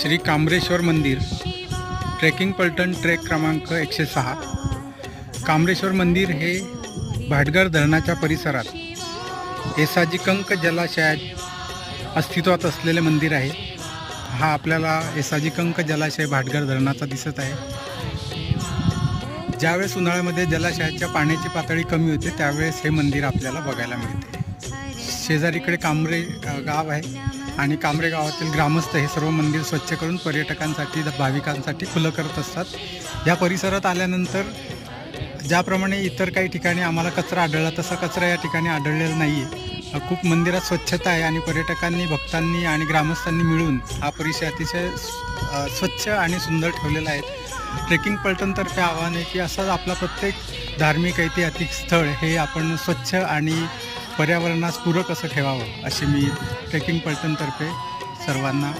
श्री कांबरेश्वर मंदिर ट्रेकिंग पलटण ट्रेक क्रमांक एकशे सहा. कांबरेश्वर मंदिर हे भाटघर धरणाच्या परिसरात एसाजी कंक जलाशयात अस्तित्वात असलेले मंदिर आहे. हा आपल्याला एसाजी कंक जलाशय भाटघर धरणाचा दिसत आहे. ज्यावेळेस उन्हाळ्यामध्ये जलाशयाच्या पाण्याची पातळी कमी होते त्यावेळेस हे मंदिर आपल्याला बघायला मिळते. शेजारीकडे कांबरे गाव आहे. आणि कांबरे गावातील ग्रामस्थ हे सर्व मंदिर स्वच्छ करून पर्यटकांसाठी भाविकांसाठी खुलं करत असतात. या परिसरात आल्यानंतर ज्याप्रमाणे इतर काही ठिकाणी आम्हाला कचरा आढळला तसा कचरा या ठिकाणी आढळलेला नाही आहे खूप मंदिरात स्वच्छता आहे आणि पर्यटकांनी भक्तांनी आणि ग्रामस्थांनी मिळून हा परिसर अतिशय स्वच्छ आणि सुंदर ठेवलेला आहे. ट्रेकिंग पलटणतर्फे आव्हान आहे की असंच आपला प्रत्येक धार्मिक ऐतिहासिक स्थळ हे आपण स्वच्छ आणि पर्यावरणास पूरक असं ठेवावं असे मी ट्रेकिंग पर्यटनतर्फे सर्वांना